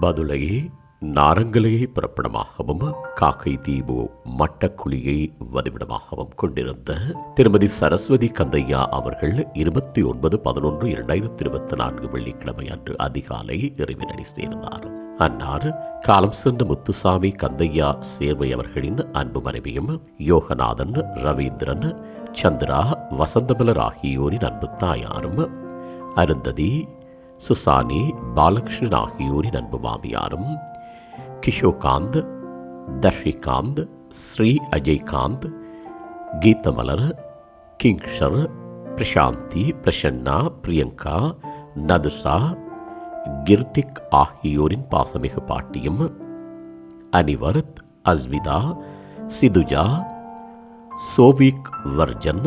பதுளையை நாரங்கலையை பிறப்பிடமாகவும் காக்கை தீவு மட்டக்குழியை வதிவிடமாகவும் கொண்டிருந்த திருமதி சரஸ்வதி கந்தையா அவர்கள் இருபத்தி ஒன்பது பதினொன்று இரண்டாயிரத்தி இருபத்தி நான்கு வெள்ளிக்கிழமை அன்று அதிகாலை இறைவனடி சேர்ந்தார். அன்னார் காலம் சென்ற முத்துசாமி கந்தையா சேர்வை அவர்களின் அன்பு மனைவியும் யோகநாதன் ரவீந்திரன் சந்திரா வசந்தமலர் ஆகியோரின் அன்பு தாயாரும் அருந்ததி சுசானி பாலகிருஷ்ணன் ஆகியோரின் அன்பு மாமியாரும் கிஷோகாந்த் தர்ஷிகாந்த் ஸ்ரீ அஜய்காந்த் கீதமலர் கிங்ஷர் பிரசாந்தி பிரசன்னா பிரியங்கா நதுசா கிர்திக் ஆகியோரின் பாசமிகு பாட்டியும் அனிவரத் அஸ்விதா சிதுஜா சோவிக் வர்ஜன்